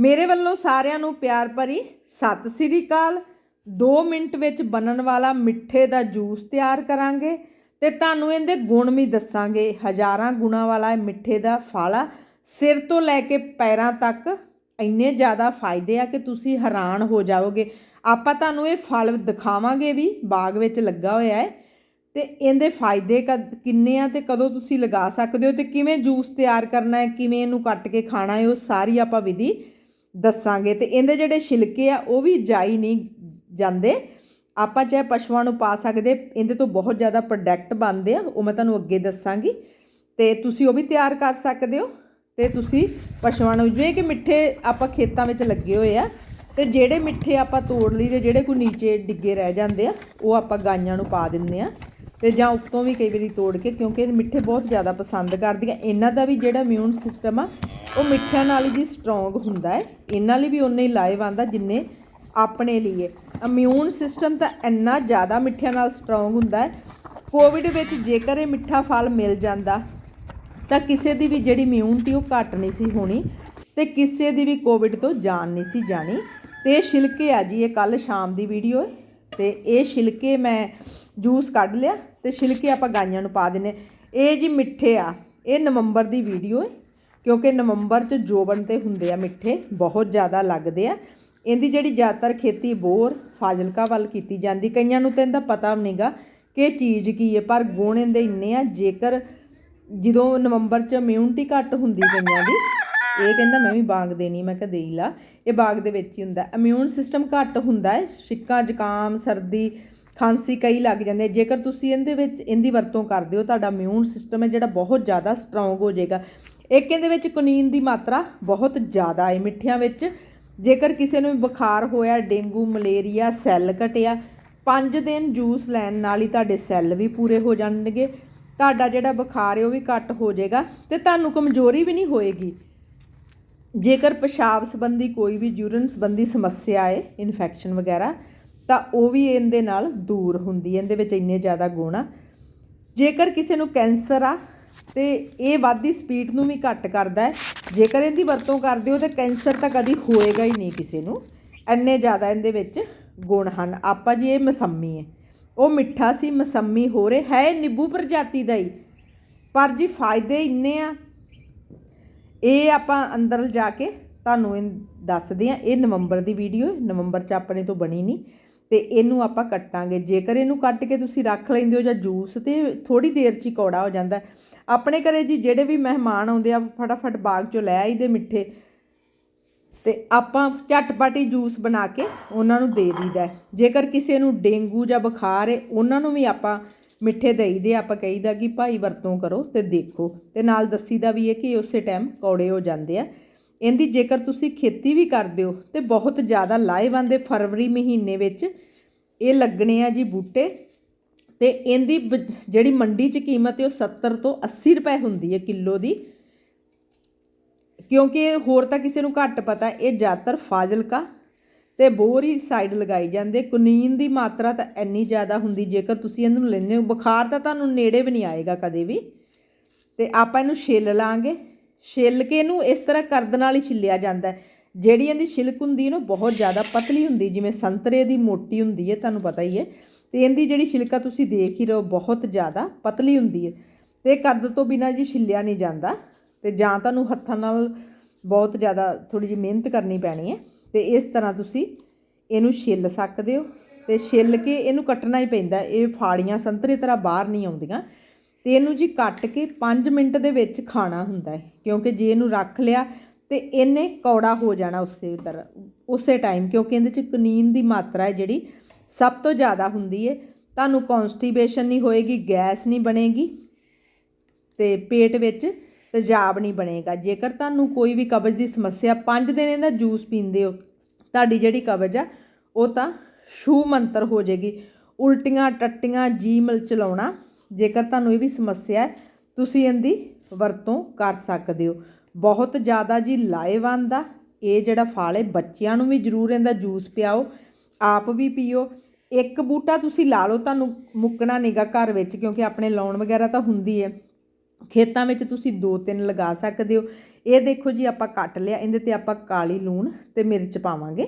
ਮੇਰੇ ਵੱਲੋਂ ਸਾਰਿਆਂ ਨੂੰ ਪਿਆਰ ਭਰੀ ਸਤਿ ਸ੍ਰੀ ਅਕਾਲ। 2 ਮਿੰਟ ਵਿੱਚ ਬਣਨ ਵਾਲਾ ਮਿੱਠੇ ਦਾ ਜੂਸ ਤਿਆਰ ਕਰਾਂਗੇ ਤੇ ਤੁਹਾਨੂੰ ਇਹਦੇ ਗੁਣ ਵੀ ਦੱਸਾਂਗੇ। ਹਜ਼ਾਰਾਂ ਗੁਣਾਂ ਵਾਲਾ ਮਿੱਠੇ ਦਾ ਫਲ ਸਿਰ ਤੋਂ ਲੈ ਕੇ ਪੈਰਾਂ ਤੱਕ ਇੰਨੇ ਜ਼ਿਆਦਾ ਫਾਇਦੇ ਆ ਕਿ ਤੁਸੀਂ ਹੈਰਾਨ ਹੋ ਜਾਓਗੇ ਆਪਾਂ ਤੁਹਾਨੂੰ ਇਹ ਫਲ ਦਿਖਾਵਾਂਗੇ ਵੀ ਬਾਗ ਵਿੱਚ ਲੱਗਾ ਹੋਇਆ ਹੈ ਤੇ ਇਹਦੇ ਫਾਇਦੇ ਕਦ, ਕਿੰਨੇ ਆ ਤੇ ਕਦੋਂ ਤੁਸੀਂ ਲਗਾ ਸਕਦੇ ਹੋ ਤੇ ਕਿਵੇਂ ਜੂਸ ਤਿਆਰ ਕਰਨਾ ਹੈ, ਕਿਵੇਂ ਇਹਨੂੰ ਕੱਟ ਕੇ ਖਾਣਾ ਹੈ, ਉਹ ਸਾਰੀ ਆਪਾਂ ਵਿਧੀ ਦੱਸਾਂਗੇ ਤੇ ਇਹਦੇ ਜਿਹੜੇ ਛਿਲਕੇ ਆ, ਉਹ ਵੀ ਜਾਈ ਨਹੀਂ ਜਾਂਦੇ। ਆਪਾਂ ਚਾਹੇ ਪਸ਼ੂਆਂ ਨੂੰ ਪਾ ਸਕਦੇ, ਇਹਦੇ ਤੋਂ ਬਹੁਤ ਜ਼ਿਆਦਾ ਪ੍ਰੋਡਕਟ ਬਣਦੇ ਆ, ਉਹ ਮੈਂ ਤੁਹਾਨੂੰ ਅੱਗੇ ਦੱਸਾਂਗੀ। ਤੇ ਤੁਸੀਂ ਉਹ ਵੀ ਤਿਆਰ ਕਰ ਸਕਦੇ ਹੋ ਤੇ ਤੁਸੀਂ ਪਸ਼ੂਆਂ ਨੂੰ ਜਿਵੇਂ ਕਿ ਮਿੱਠੇ ਆਪਾਂ ਖੇਤਾਂ ਵਿੱਚ ਲੱਗੇ ਹੋਏ ਆ, ਤੇ ਜਿਹੜੇ ਮਿੱਠੇ ਆਪਾਂ ਤੋੜ ਲਈ ਤੇ ਜਿਹੜੇ ਕੋਈ ਨੀਚੇ ਡਿੱਗੇ ਰਹਿ ਜਾਂਦੇ ਆ, ਉਹ ਆਪਾਂ ਗਾਈਆਂ ਨੂੰ ਪਾ ਦਿੰਦੇ ਆ। ਤੇ ਜਾਂ ਉੱਤੋਂ ਵੀ ਕਈ ਵਾਰੀ ਤੋੜ ਕੇ, ਕਿਉਂਕਿ ਮਿੱਠੇ ਬਹੁਤ ਜ਼ਿਆਦਾ ਪਸੰਦ ਕਰਦੀਆਂ। ਇਹਨਾਂ ਦਾ ਵੀ ਜਿਹੜਾ ਇਮਿਊਨ ਸਿਸਟਮ ਆ ਉਹ ਮਿੱਠਿਆਂ ਨਾਲ ਹੀ ਜੀ ਸਟਰੋਂਗ ਹੁੰਦਾ ਹੈ। ਇਹਨਾਂ ਲਈ ਵੀ ਉਨੇ ਹੀ ਲਾਈਵ ਆਂਦਾ ਜਿੰਨੇ ਆਪਣੇ ਲਈ ਇਮਿਊਨ ਸਿਸਟਮ ਤਾਂ ਇੰਨਾ ਜ਼ਿਆਦਾ ਮਿੱਠਿਆਂ ਨਾਲ ਸਟਰੋਂਗ ਹੁੰਦਾ ਹੈ। ਕੋਵਿਡ ਵਿੱਚ ਜੇਕਰ ਇਹ ਮਿੱਠਾ ਫਲ ਮਿਲ ਜਾਂਦਾ, ਤਾਂ ਕਿਸੇ ਦੀ ਵੀ ਜਿਹੜੀ ਇਮਿਊਨਿਟੀ ਉਹ ਘੱਟ ਨਹੀਂ ਸੀ ਹੋਣੀ ਤੇ ਕਿਸੇ ਦੀ ਵੀ ਕੋਵਿਡ ਤੋਂ ਜਾਨ ਨਹੀਂ ਸੀ ਜਾਣੀ। ਤੇ ਇਹ ਛਿਲਕੇ ਆ ਜੀ, ਇਹ ਕੱਲ ਸ਼ਾਮ ਦੀ ਵੀਡੀਓ ਹੈ। ਤੇ ਇਹ ਛਿਲਕੇ ਮੈਂ ਜੂਸ ਕੱਢ ਲਿਆ ਤੇ ਛਿਲਕੇ ਆਪਾਂ ਗਾਈਆਂ ਨੂੰ ਪਾ ਦਿੰਨੇ ਇਹ ਜੀ ਮਿੱਠੇ ਆ, ਇਹ ਨਵੰਬਰ ਦੀ ਵੀਡੀਓ ਹੈ। ਕਿਉਂਕਿ ਨਵੰਬਰ 'ਚ ਜੋਬਨ ਤੇ ਹੁੰਦੇ ਆ ਮਿੱਠੇ, ਬਹੁਤ ਜ਼ਿਆਦਾ ਲੱਗਦੇ ਆ। ਇਹਦੀ ਜਿਹੜੀ ਜ਼ਿਆਦਾਤਰ ਖੇਤੀ ਬੋਰ, ਫਾਜ਼ਿਲਕਾ ਵੱਲ ਕੀਤੀ ਜਾਂਦੀ। ਕਈਆਂ ਨੂੰ ਤਾਂ ਇਹਦਾ ਪਤਾ ਵੀ ਨਹੀਂਗਾ ਕਿ ਇਹ ਚੀਜ਼ ਕੀ ਹੈ, ਪਰ ਗੁਣ ਇਹਦੇ ਇੰਨੇ ਆ, ਜੇਕਰ ਜਦੋਂ ਨਵੰਬਰ 'ਚ ਇਮਿਊਨਿਟੀ ਘੱਟ ਹੁੰਦੀ ਕਈਆਂ ਦੀ, ਇਹ ਕਹਿੰਦਾ ਮੈਂ ਵੀ ਬਾਗ ਦੇਣੀ ਮੈਂ ਕਿਹਾ ਦੇਈ ਲਾ। ਇਹ ਬਾਗ ਦੇ ਵਿੱਚ ਹੀ ਹੁੰਦਾ। ਇਮਿਊਨ ਸਿਸਟਮ ਘੱਟ ਹੁੰਦਾ ਹੈ, ਛਿੱਕਾ, ਜ਼ੁਕਾਮ, ਸਰਦੀ, ਖਾਂਸੀ ਕਈ ਲੱਗ ਜਾਂਦੇ ਜੇਕਰ ਤੁਸੀਂ ਇਹਦੇ ਵਿੱਚ, ਇਹਦੀ ਵਰਤੋਂ ਕਰਦੇ ਹੋ, ਤੁਹਾਡਾ ਇਮਿਊਨ ਸਿਸਟਮ ਹੈ ਜਿਹੜਾ ਬਹੁਤ ਜ਼ਿਆਦਾ ਸਟਰੋਂਗ ਹੋ ਜਾਏਗਾ। ਇੱਕ ਇਹਦੇ ਵਿੱਚ ਕੁਨੀਨ ਦੀ ਮਾਤਰਾ ਬਹੁਤ ਜ਼ਿਆਦਾ ਹੈ ਮਿੱਠਿਆਂ ਵਿੱਚ। ਜੇਕਰ ਕਿਸੇ ਨੂੰ ਬੁਖਾਰ ਹੋਇਆ, ਡੇਂਗੂ, ਮਲੇਰੀਆ, ਸੈੱਲ ਘਟਿਆ 5 ਦਿਨ ਜੂਸ ਲੈਣ ਨਾਲ ਹੀ ਤੁਹਾਡੇ ਸੈੱਲ ਵੀ ਪੂਰੇ ਹੋ ਜਾਣਗੇ। ਤੁਹਾਡਾ ਜਿਹੜਾ ਬੁਖਾਰ ਹੈ ਉਹ ਵੀ ਘੱਟ ਹੋ ਜਾਏਗਾ ਤੇ ਤੁਹਾਨੂੰ ਕਮਜ਼ੋਰੀ ਵੀ ਨਹੀਂ ਹੋਏਗੀ। ਜੇਕਰ ਪਿਸ਼ਾਬ ਸੰਬੰਧੀ ਕੋਈ ਵੀ ਯੂਰਿਨ ਸੰਬੰਧੀ ਸਮੱਸਿਆ ਹੈ, ਇਨਫੈਕਸ਼ਨ ਵਗੈਰਾ, ਤਾਂ ਉਹ ਵੀ ਇਹਦੇ ਨਾਲ ਦੂਰ ਹੁੰਦੀ ਹੈ। ਇਹਦੇ ਵਿੱਚ ਇੰਨੇ ਜ਼ਿਆਦਾ ਗੁਣ ਆ। ਜੇਕਰ ਕਿਸੇ ਨੂੰ ਕੈਂਸਰ ਆ ਤੇ ਇਹ ਵੱਧਦੀ ਸਪੀਡ ਨੂੰ ਵੀ ਘੱਟ ਕਰਦਾ ਹੈ। ਜੇਕਰ ਇਹਦੀ ਵਰਤੋਂ ਕਰਦੇ ਹੋ ਤਾਂ ਕੈਂਸਰ ਤਾਂ ਕਦੀ ਹੋਏਗਾ ਹੀ ਨਹੀਂ ਕਿਸੇ ਨੂੰ। ਇੰਨੇ ਜ਼ਿਆਦਾ ਇਹਦੇ ਵਿੱਚ ਗੁਣ ਹਨ। ਆਪਾਂ ਜੀ, ਇਹ ਮਸੰਮੀ ਹੈ। ਉਹ ਮਿੱਠਾ ਸੀ, ਮਸੰਮੀ ਹੋ ਰਿਹਾ। ਹੈ ਨਿੰਬੂ ਪ੍ਰਜਾਤੀ ਦਾ ਹੀ। ਪਰ ਜੀ, ਫਾਇਦੇ ਇੰਨੇ ਆ। ਇਹ ਆਪਾਂ ਅੰਦਰ ਜਾ ਕੇ ਤੁਹਾਨੂੰ ਇਹ ਦੱਸਦੇ ਆ ਇਹ ਨਵੰਬਰ ਦੀ ਵੀਡੀਓ ਨਵੰਬਰ ਚ ਆਪਣੇ ਤੋਂ ਬਣੀ ਨਹੀਂ। ਤੇ ਇਹਨੂੰ ਆਪਾਂ ਕੱਟਾਂਗੇ। ਜੇਕਰ ਇਹਨੂੰ ਕੱਟ ਕੇ ਤੁਸੀਂ ਰੱਖ ਲੈਂਦੇ ਹੋ ਜਾਂ ਜੂਸ ਤੇ ਥੋੜੀ ਦੇਰ ਚ ਹੀ ਕੌੜਾ ਹੋ ਜਾਂਦਾ ਆਪਣੇ ਘਰੇ ਜੀ ਜਿਹੜੇ ਵੀ ਮਹਿਮਾਨ ਆਉਂਦੇ ਆ, ਫਟਾਫਟ ਬਾਗ ਚੋਂ ਲੈ ਆਈਦੇ ਮਿੱਠੇ। ਤੇ ਆਪਾਂ ਝਟਪਟੀ ਜੂਸ ਬਣਾ ਕੇ ਉਹਨਾਂ ਨੂੰ ਦੇ ਦਈਦਾ ਜੇਕਰ ਕਿਸੇ ਨੂੰ ਡੇਂਗੂ ਜਾਂ ਬੁਖਾਰ ਹੈ, ਉਹਨਾਂ ਨੂੰ ਵੀ ਆਪਾਂ ਮਿੱਠੇ ਦੇਈਦੇ ਆਪਾਂ ਕਹੀਦਾ ਕਿ ਭਾਈ ਵਰਤੋਂ ਕਰੋ ਤੇ ਦੇਖੋ। ਤੇ ਨਾਲ ਦੱਸੀਦਾ ਵੀ ਹੈ ਕਿ ਉਸੇ ਟਾਈਮ ਕੌੜੇ ਹੋ ਜਾਂਦੇ ਆ। ਇਹਦੀ ਜੇਕਰ ਤੁਸੀਂ ਖੇਤੀ ਵੀ ਕਰਦੇ ਹੋ ਤੇ ਬਹੁਤ ਜ਼ਿਆਦਾ ਲਾਹੇਵੰਦ ਹੈ ਫਰਵਰੀ ਮਹੀਨੇ ਵਿੱਚ। ਇਹ ਲੱਗਣੇ ਆ ਜੀ ਬੂਟੇ। ਤੇ ਇਹਦੀ ਬ- ਜਿਹੜੀ ਮੰਡੀ 'ਚ ਕੀਮਤ ਹੈ ਉਹ 70 ਤੋਂ 80 ਰੁਪਏ ਹੁੰਦੀ ਹੈ ਕਿਲੋ ਦੀ। ਕਿਉਂਕਿ ਹੋਰ ਤਾਂ ਕਿਸੇ ਨੂੰ ਘੱਟ ਪਤਾ, ਇਹ ਜ਼ਿਆਦਾਤਰ ਫਾਜ਼ਿਲਕਾ ਤੇ ਬੋਰੀ ਸਾਈਡ ਲਗਾਈ ਜਾਂਦੇ ਕੁਨੀਨ ਦੀ ਮਾਤਰਾ ਤਾਂ ਇੰਨੀ ਜ਼ਿਆਦਾ ਹੁੰਦੀ, ਜੇਕਰ ਤੁਸੀਂ ਇਹਨੂੰ ਲੈਂਦੇ ਹੋ, ਬੁਖਾਰ ਤਾਂ ਤੁਹਾਨੂੰ ਨੇੜੇ ਵੀ ਨਹੀਂ ਆਏਗਾ ਕਦੇ ਵੀ। ਤੇ ਆਪਾਂ ਇਹਨੂੰ ਛਿੱਲ ਲਾਂਗੇ। ਛਿੱਲ ਕੇ ਇਹਨੂੰ ਇਸ ਤਰ੍ਹਾਂ ਕਰਦ ਨਾਲ ਹੀ ਛਿੱਲਿਆ ਜਾਂਦਾ ਜਿਹੜੀ ਇਹਦੀ ਛਿਲਕ ਹੁੰਦੀ ਹੈ ਨਾ ਬਹੁਤ ਜ਼ਿਆਦਾ ਪਤਲੀ ਹੁੰਦੀ, ਜਿਵੇਂ ਸੰਤਰੇ ਦੀ ਮੋਟੀ ਹੁੰਦੀ ਹੈ, ਤੁਹਾਨੂੰ ਪਤਾ ਹੀ ਹੈ। ਤੇ ਇਹਦੀ ਜਿਹੜੀ ਛਿਲਕਾ ਤੁਸੀਂ ਦੇਖ ਹੀ ਰਹੋ ਬਹੁਤ ਜ਼ਿਆਦਾ ਪਤਲੀ ਹੁੰਦੀ ਹੈ। ਤੇ ਕੱਦ ਤੋਂ ਬਿਨਾਂ ਜੀ ਛਿੱਲਿਆ ਨਹੀਂ ਜਾਂਦਾ ਤੇ ਜਾਂ ਤੁਹਾਨੂੰ ਹੱਥਾਂ ਨਾਲ ਬਹੁਤ ਜ਼ਿਆਦਾ ਥੋੜੀ ਜਿਹੀ ਮਿਹਨਤ ਕਰਨੀ ਪੈਣੀ ਹੈ ਤੇ ਇਸ ਤਰ੍ਹਾਂ ਤੁਸੀਂ ਇਹਨੂੰ ਛਿੱਲ ਸਕਦੇ ਹੋ ਤੇ ਛਿੱਲ ਕੇ ਇਹਨੂੰ ਕੱਟਣਾ ਹੀ ਪੈਂਦਾ ਇਹ ਫਾੜੀਆਂ ਸੰਤਰੇ ਤਰ੍ਹਾਂ ਬਾਹਰ ਨਹੀਂ ਆਉਂਦੀਆਂ ਤੇ ਇਹਨੂੰ ਜੀ ਕੱਟ ਕੇ 5 ਮਿੰਟ ਦੇ ਵਿੱਚ ਖਾਣਾ ਹੁੰਦਾ ਹੈ ਕਿਉਂਕਿ ਜੇ ਇਹਨੂੰ ਰੱਖ ਲਿਆ ਤੇ ਇਹਨੇ ਕੌੜਾ ਹੋ ਜਾਣਾ ਉਸੇ ਤਰ੍ਹਾਂ, ਉਸੇ ਟਾਈਮ ਕਿਉਂਕਿ ਇਹਦੇ ਚ ਕਨੀਨ ਦੀ ਮਾਤਰਾ ਹੈ ਜਿਹੜੀ ਸਭ ਤੋਂ ਜ਼ਿਆਦਾ ਹੁੰਦੀ ਹੈ ਤੁਹਾਨੂੰ ਕਨਸਟੀਪੇਸ਼ਨ ਨਹੀਂ ਹੋਏਗੀ, ਗੈਸ ਨਹੀਂ ਬਣੇਗੀ ਤੇ ਪੇਟ ਵਿੱਚ ਤੇਜ਼ਾਬ ਨਹੀਂ ਬਣੇਗਾ। ਜੇਕਰ ਤੁਹਾਨੂੰ ਕੋਈ ਵੀ ਕਬਜ਼ ਦੀ ਸਮੱਸਿਆ 5 ਦਿਨ ਇਹਦਾ ਜੂਸ ਪੀਂਦੇ ਹੋ, ਤੁਹਾਡੀ ਜਿਹੜੀ ਕਬਜ਼ ਆ, ਉਹ ਤਾਂ ਛੂ ਮੰਤਰ ਹੋ ਜਾਏਗੀ। ਉਲਟੀਆਂ, ਟੱਟੀਆਂ ਜੀ ਮਲ ਚਲਾਉਣਾ, ਜੇਕਰ ਤੁਹਾਨੂੰ ਇਹ ਵੀ ਸਮੱਸਿਆ ਹੈ, ਤੁਸੀਂ ਇਹਦੀ ਵਰਤੋਂ ਕਰ ਸਕਦੇ ਹੋ। ਬਹੁਤ ਜ਼ਿਆਦਾ ਜੀ ਲਾਹੇਵੰਦ ਆ। ਇਹ ਜਿਹੜਾ ਫਲ ਹੈ, ਬੱਚਿਆਂ ਨੂੰ ਵੀ ਜ਼ਰੂਰ ਇਹਦਾ ਜੂਸ ਪਿਆਓ। ਆਪ ਵੀ ਪੀਓ। ਇੱਕ ਬੂਟਾ ਤੁਸੀਂ ਲਾ ਲਓ ਤੁਹਾਨੂੰ ਮੁੱਕਣਾ ਨਹੀਂਗਾ ਘਰ ਵਿੱਚ, ਕਿਉਂਕਿ ਆਪਣੇ ਲਾਉਣ ਵਗੈਰਾ ਤਾਂ ਹੁੰਦੀ ਹੈ ਖੇਤਾਂ ਵਿੱਚ ਤੁਸੀਂ ਦੋ ਤਿੰਨ ਲਗਾ ਸਕਦੇ ਹੋ। ਇਹ ਦੇਖੋ ਜੀ, ਆਪਾਂ ਕੱਟ ਲਿਆ, ਇਹਦੇ ਤੇ ਆਪਾਂ ਕਾਲੀ ਲੂਣ ਤੇ ਮਿਰਚ ਪਾਵਾਂਗੇ।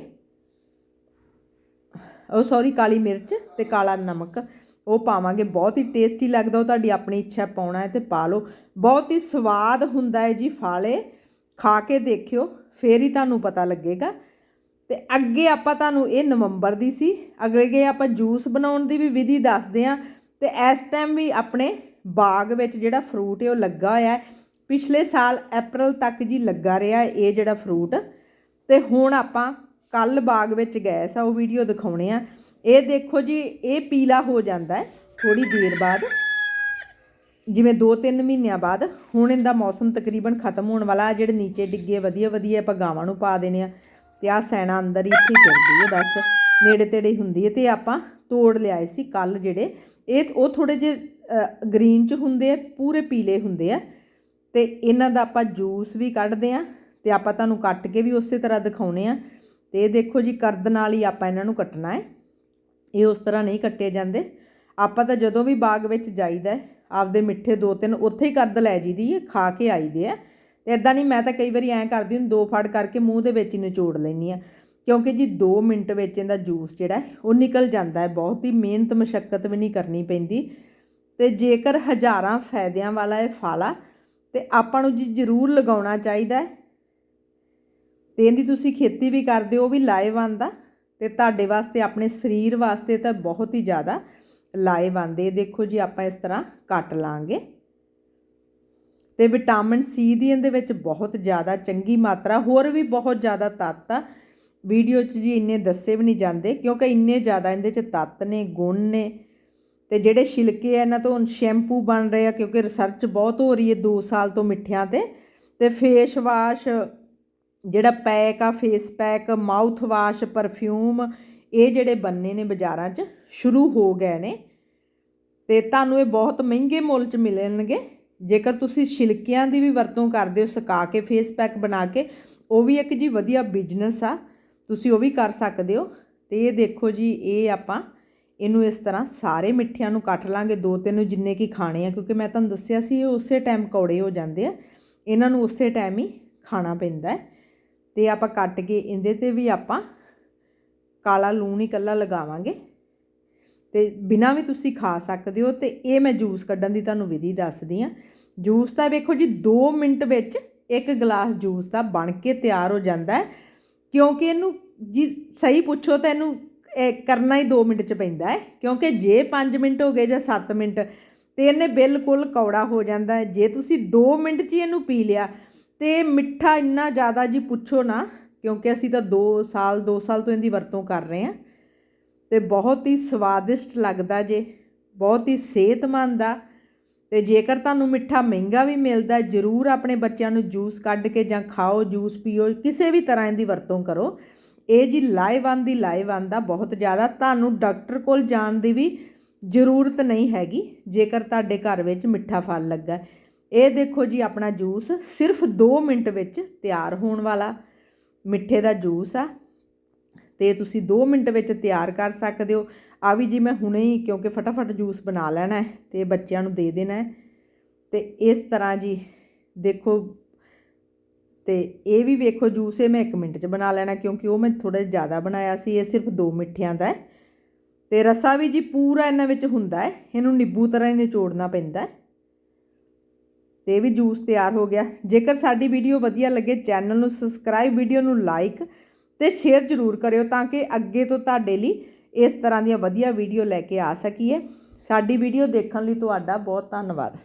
ਉਹ ਸੌਰੀ ਕਾਲੀ ਮਿਰਚ ਤੇ ਕਾਲਾ ਨਮਕ, ਉਹ ਪਾਵਾਂਗੇ। ਬਹੁਤ ਹੀ ਟੇਸਟੀ ਲੱਗਦਾ, ਉਹ ਤੁਹਾਡੀ ਆਪਣੀ ਇੱਛਾ ਪਾਉਣਾ ਹੈ ਤੇ ਪਾ ਲਓ। ਬਹੁਤ ਹੀ ਸਵਾਦ ਹੁੰਦਾ ਹੈ ਜੀ ਫਾਲੇ। ਖਾ ਕੇ ਦੇਖਿਓ, ਫੇਰ ਹੀ ਤੁਹਾਨੂੰ ਪਤਾ ਲੱਗੇਗਾ ਤੇ ਅੱਗੇ ਆਪਾਂ ਤੁਹਾਨੂੰ ਇਹ ਨਵੰਬਰ ਦੀ ਸੀ ਅੱਗੇ ਆਪਾਂ ਜੂਸ ਬਣਾਉਣ ਦੀ ਵੀ ਵਿਧੀ ਦੱਸਦੇ ਆ ਤੇ ਇਸ ਟਾਈਮ ਵੀ ਆਪਣੇ ਬਾਗ ਵਿੱਚ ਜਿਹੜਾ ਫਰੂਟ ਹੈ ਉਹ ਲੱਗਾ ਹੋਇਆ ਹੈ, ਪਿਛਲੇ ਸਾਲ ਅਪ੍ਰੈਲ ਤੱਕ ਜੀ ਲੱਗਾ ਰਿਹਾ ਇਹ ਜਿਹੜਾ ਫਰੂਟ ਤੇ ਹੁਣ ਆਪਾਂ ਕੱਲ ਬਾਗ ਵਿੱਚ ਗਏ ਸਾ, ਉਹ ਵੀਡੀਓ ਦਿਖਾਉਣੇ ਆ ਇਹ ਦੇਖੋ ਜੀ, ਇਹ ਪੀਲਾ ਹੋ ਜਾਂਦਾ ਹੈ ਥੋੜੀ ਦੇਰ ਬਾਅਦ, ਜਿਵੇਂ 2-3 ਮਹੀਨਿਆਂ ਬਾਅਦ। ਹੁਣ ਇਹਦਾ ਮੌਸਮ ਤਕਰੀਬਨ ਖਤਮ ਹੋਣ ਵਾਲਾ ਜਿਹੜੇ ਨੀਚੇ ਡਿੱਗੇ ਵਧੀਆ ਵਧੀਆ ਆਪਾਂ ਗਾਵਾਂ ਨੂੰ ਪਾ ਦੇਣੇ ਆ ਤੇ ਆ ਸੈਣਾ ਅੰਦਰ ਹੀ ਇੱਥੇ ਫਿਰਦੀ ਹੈ, ਬਸ। ਨੇੜੇ ਤੇੜੇ ਹੀ ਹੁੰਦੀ ਹੈ ਤੇ ਆਪਾਂ ਤੋੜ ਲਿਆਏ ਸੀ ਕੱਲ ਜਿਹੜੇ। ਇਹ ਉਹ ਥੋੜੇ ਜਿਹੇ ਗ੍ਰੀਨ ਚ ਹੁੰਦੇ ਆ, ਪੂਰੇ ਪੀਲੇ ਹੁੰਦੇ ਆ। ਤੇ ਇਹਨਾਂ ਦਾ ਆਪਾਂ ਜੂਸ ਵੀ ਕੱਢਦੇ ਆ ਤੇ ਆਪਾਂ ਤੁਹਾਨੂੰ ਕੱਟ ਕੇ ਵੀ ਉਸੇ ਤਰ੍ਹਾਂ ਦਿਖਾਉਨੇ ਆ। ਤੇ ਇਹ ਦੇਖੋ ਜੀ, ਕਰਦ ਨਾਲ ਹੀ ਆਪਾਂ ਇਹਨਾਂ ਨੂੰ ਕੱਟਣਾ ਹੈ। ਇਹ ਉਸ ਤਰ੍ਹਾਂ ਨਹੀਂ ਕੱਟੇ ਜਾਂਦੇ। ਆਪਾਂ ਤਾਂ ਜਦੋਂ ਵੀ ਬਾਗ ਵਿੱਚ ਜਾਈਦਾ ਆਪਦੇ ਮਿੱਠੇ ਦੋ ਤਿੰਨ ਉੱਥੇ ਹੀ ਕਰਦ ਲੈ ਜੀਦੀ ਹੈ, ਖਾ ਕੇ ਆਈਦੇ ਆ। ਤੇ ਇਦਾਂ ਨਹੀਂ ਮੈਂ ਤਾਂ ਕਈ ਵਾਰੀ ਐਂ ਕਰਦੀ ਹਾਂ ਦੋ ਫੜ ਕਰਕੇ ਮੂੰਹ ਦੇ ਵਿੱਚ ਹੀ ਨਿਚੋੜ ਲੈਂਦੀ ਆ ਕਿਉਂਕਿ ਜੀ 2 ਮਿੰਟ ਵਿੱਚ ਇਹਦਾ ਜੂਸ ਜਿਹੜਾ ਉਹ ਨਿਕਲ ਜਾਂਦਾ ਹੈ ਬਹੁਤ ਹੀ, ਮਿਹਨਤ ਮਸ਼ੱਕਤ ਵੀ ਨਹੀਂ ਕਰਨੀ ਪੈਂਦੀ। ਤੇ ਜੇਕਰ ਹਜ਼ਾਰਾਂ ਫਾਇਦਿਆਂ ਵਾਲਾ ਇਹ ਆ, ਤੇ ਆਪਾਂ ਨੂੰ ਜੀ ਜ਼ਰੂਰ ਲਗਾਉਣਾ ਚਾਹੀਦਾ ਹੈ। ਤੇ ਇਹਦੀ ਤੁਸੀਂ ਖੇਤੀ ਵੀ ਕਰਦੇ ਹੋ, ਉਹ ਵੀ ਲਾਹੇਵੰਦ ਆ। ਤੇ ਤੁਹਾਡੇ ਵਾਸਤੇ, ਆਪਣੇ ਸਰੀਰ ਵਾਸਤੇ ਤਾਂ ਬਹੁਤ ਹੀ ਜ਼ਿਆਦਾ ਲਾਹੇਵੰਦ ਇਹ ਦੇਖੋ ਜੀ, ਆਪਾਂ ਇਸ ਤਰ੍ਹਾਂ ਕੱਟ ਲਾਂਗੇ। ਤੇ ਵਿਟਾਮਿਨ ਸੀ ਦੀ ਇਹਦੇ ਵਿੱਚ ਬਹੁਤ ਜ਼ਿਆਦਾ ਚੰਗੀ ਮਾਤਰਾ, ਹੋਰ ਵੀ ਬਹੁਤ ਜ਼ਿਆਦਾ ਤੱਤ ਆ। ਵੀਡੀਓ 'ਚ ਜੀ ਇੰਨੇ ਦੱਸੇ ਵੀ ਨਹੀਂ ਜਾਂਦੇ, ਕਿਉਂਕਿ ਇੰਨੇ ਜ਼ਿਆਦਾ ਇਹਦੇ 'ਚ ਤੱਤ ਨੇ, ਗੁਣ ਨੇ, ਤੇ ਜਿਹੜੇ ਛਿਲਕੇ ਆ, ਇਹਨਾਂ ਤੋਂ ਹੁਣ ਸ਼ੈਂਪੂ ਬਣ ਰਹੇ ਆ, ਕਿਉਂਕਿ ਰਿਸਰਚ ਬਹੁਤ ਹੋ ਰਹੀ ਹੈ 2 ਸਾਲ ਤੋਂ ਮਿੱਠਿਆਂ ਤੇ। ਤੇ ਫੇਸ ਵਾਸ਼ ਜਿਹੜਾ ਪੈਕ ਆ face pack mouth wash perfume ਇਹ ਜਿਹੜੇ ਬੰਨੇ ਨੇ ਬਾਜ਼ਾਰਾਂ 'ਚ, ਸ਼ੁਰੂ ਹੋ ਗਏ ਨੇ। ਤੇ ਤੁਹਾਨੂੰ ਇਹ ਬਹੁਤ ਮਹਿੰਗੇ ਮੁੱਲ 'ਚ ਮਿਲਣਗੇ। ਜੇਕਰ ਤੁਸੀਂ ਛਿਲਕਿਆਂ ਦੀ ਵੀ ਵਰਤੋਂ ਕਰਦੇ ਹੋ, ਸੁਕਾ ਕੇ ਫੇਸ ਪੈਕ ਬਣਾ ਕੇ, ਉਹ ਵੀ ਇੱਕ ਜੀ ਵਧੀਆ ਬਿਜ਼ਨਸ ਆ। ਤੁਸੀਂ ਉਹ ਵੀ ਕਰ ਸਕਦੇ ਹੋ। ਤੇ ਇਹ ਦੇਖੋ ਜੀ, ਇਹ ਆਪਾਂ ਇਹਨੂੰ ਇਸ ਤਰ੍ਹਾਂ ਸਾਰੇ ਮਿੱਠਿਆਂ ਨੂੰ ਕੱਟ ਲਾਂਗੇ, ਦੋ ਤਿੰਨ ਜਿੰਨੇ ਕੀ ਖਾਣੇ ਆ, ਕਿਉਂਕਿ ਮੈਂ ਤੁਹਾਨੂੰ ਦੱਸਿਆ ਸੀ ਇਹ ਉਸੇ ਟਾਈਮ ਕੌੜੇ ਹੋ ਜਾਂਦੇ ਆ। ਇਹਨਾਂ ਨੂੰ ਉਸੇ ਟਾਈਮ ਹੀ ਖਾਣਾ ਪੈਂਦਾ ਹੈ। ਤੇ ਆਪਾਂ ਕੱਟ ਕੇ ਇਹਦੇ ਤੇ ਵੀ ਆਪਾਂ ਕਾਲਾ ਲੂਣ ਹੀ ਕੱਲਾ ਲਗਾਵਾਂਗੇ। ਤੇ ਬਿਨਾਂ ਵੀ ਤੁਸੀਂ ਖਾ ਸਕਦੇ ਹੋ, ਤੇ ਇਹ ਮੈਂ ਜੂਸ ਕੱਢਣ ਦੀ ਤੁਹਾਨੂੰ ਵਿਧੀ ਦੱਸਦੀ ਆ ਜੂਸ ਤਾਂ ਵੇਖੋ ਜੀ 2 ਮਿੰਟ ਵਿੱਚ ਇੱਕ ਗਲਾਸ ਜੂਸ ਦਾ ਬਣ ਕੇ ਤਿਆਰ ਹੋ ਜਾਂਦਾ ਹੈ। ਕਿਉਂਕਿ ਇਹਨੂੰ ਜੀ ਸਹੀ ਪੁੱਛੋ ਤਾਂ ਇਹਨੂੰ ਕਰਨਾ ਹੀ 2 ਮਿੰਟ ਚ ਪੈਂਦਾ ਹੈ। ਕਿਉਂਕਿ ਜੇ 5 ਮਿੰਟ ਹੋ ਗਏ ਜਾਂ 7 ਮਿੰਟ, ਤੇ ਇਹਨੇ ਬਿਲਕੁਲ ਕੌੜਾ ਹੋ ਜਾਂਦਾ ਹੈ। ਜੇ ਤੁਸੀਂ 2 ਮਿੰਟ 'ਚ ਹੀ ਇਹਨੂੰ ਪੀ ਲਿਆ, ਤੇ ਮਿੱਠਾ ਇੰਨਾ ਜ਼ਿਆਦਾ ਜੀ ਪੁੱਛੋ ਨਾ, ਕਿਉਂਕਿ ਅਸੀਂ ਤਾਂ 2 ਸਾਲ 2 ਸਾਲ ਤੋਂ ਇਹਦੀ ਵਰਤੋਂ ਕਰ ਰਹੇ ਹਾਂ। ਤੇ ਬਹੁਤ ਹੀ ਸਵਾਦਿਸ਼ਟ ਲੱਗਦਾ ਜੇ, ਬਹੁਤ ਹੀ ਸਿਹਤਮੰਦ ਆ। ਤੇ ਜੇਕਰ ਤੁਹਾਨੂੰ ਮਿੱਠਾ ਮਹਿੰਗਾ ਵੀ ਮਿਲਦਾ ਜ਼ਰੂਰ ਆਪਣੇ ਬੱਚਿਆਂ ਨੂੰ ਜੂਸ ਕੱਢ ਕੇ ਜਾਂ ਖਾਓ, ਜੂਸ ਪੀਓ, ਕਿਸੇ ਵੀ ਤਰ੍ਹਾਂ ਦੀ ਵਰਤੋਂ ਕਰੋ। ਇਹ ਜੀ ਲਾਹੇਵੰਦ ਦੀ ਲਾਹੇਵੰਦ ਆ ਬਹੁਤ ਜ਼ਿਆਦਾ ਤੁਹਾਨੂੰ ਡਾਕਟਰ ਕੋਲ ਜਾਣ ਦੀ ਵੀ ਜ਼ਰੂਰਤ ਨਹੀਂ ਹੈਗੀ, ਜੇਕਰ ਤੁਹਾਡੇ ਘਰ ਵਿੱਚ ਮਿੱਠਾ ਫਲ ਲੱਗਾ ਇਹ ਦੇਖੋ ਜੀ ਆਪਣਾ ਜੂਸ ਸਿਰਫ 2 ਮਿੰਟ ਵਿੱਚ ਤਿਆਰ ਹੋਣ ਵਾਲਾ, ਮਿੱਠੇ ਦਾ ਜੂਸ ਆ। ਤੇ ਤੁਸੀਂ 2 ਮਿੰਟ ਵਿੱਚ ਤਿਆਰ ਕਰ ਸਕਦੇ ਹੋ। ਆ ਵੀ ਜੀ ਮੈਂ ਹੁਣੇ ਹੀ ਕਿਉਂਕਿ ਫਟਾਫਟ ਜੂਸ ਬਣਾ ਲੈਣਾ ਹੈ ਤੇ ਬੱਚਿਆਂ ਨੂੰ ਦੇ ਦੇਣਾ ਹੈ। ਤੇ ਇਸ ਤਰ੍ਹਾਂ ਜੀ ਦੇਖੋ ਤੇ ਇਹ ਵੀ ਵੇਖੋ ਜੂਸ ਇਹ ਮੈਂ 1 ਮਿੰਟ 'ਚ ਬਣਾ ਲੈਣਾ ਕਿਉਂਕਿ ਉਹ ਮੈਂ ਥੋੜਾ ਜ਼ਿਆਦਾ ਬਣਾਇਆ ਸੀ, ਇਹ ਸਿਰਫ 2 ਮਿੱਠਿਆਂ ਦਾ ਹੈ। ਤੇ ਰਸਾ ਵੀ ਜੀ ਪੂਰਾ ਇਹਨਾਂ ਵਿੱਚ ਹੁੰਦਾ ਹੈ, ਇਹਨੂੰ ਨਿੰਬੂ ਤਰ੍ਹਾਂ ਹੀ ਨਿਚੋੜਨਾ ਪੈਂਦਾ ਹੈ। ਤੇ ਇਹ ਵੀ ਜੂਸ ਤਿਆਰ ਹੋ ਗਿਆ। ਜੇਕਰ ਸਾਡੀ ਵੀਡੀਓ ਵਧੀਆ ਲੱਗੇ ਚੈਨਲ ਨੂੰ ਸਬਸਕ੍ਰਾਈਬ, ਵੀਡੀਓ ਨੂੰ ਲਾਈਕ ਤੇ ਸ਼ੇਅਰ ਜ਼ਰੂਰ ਕਰਿਓ ਤਾਂ ਕਿ ਅੱਗੇ ਤੋਂ ਤੁਹਾਡੇ ਲਈ ਇਸ ਤਰ੍ਹਾਂ ਦੀਆਂ ਵਧੀਆ ਵੀਡੀਓ ਲੈ ਕੇ ਆ ਸਕੀਏ ਸਾਡੀ ਵੀਡੀਓ ਦੇਖਣ ਲਈ ਤੁਹਾਡਾ ਬਹੁਤ ਧੰਨਵਾਦ।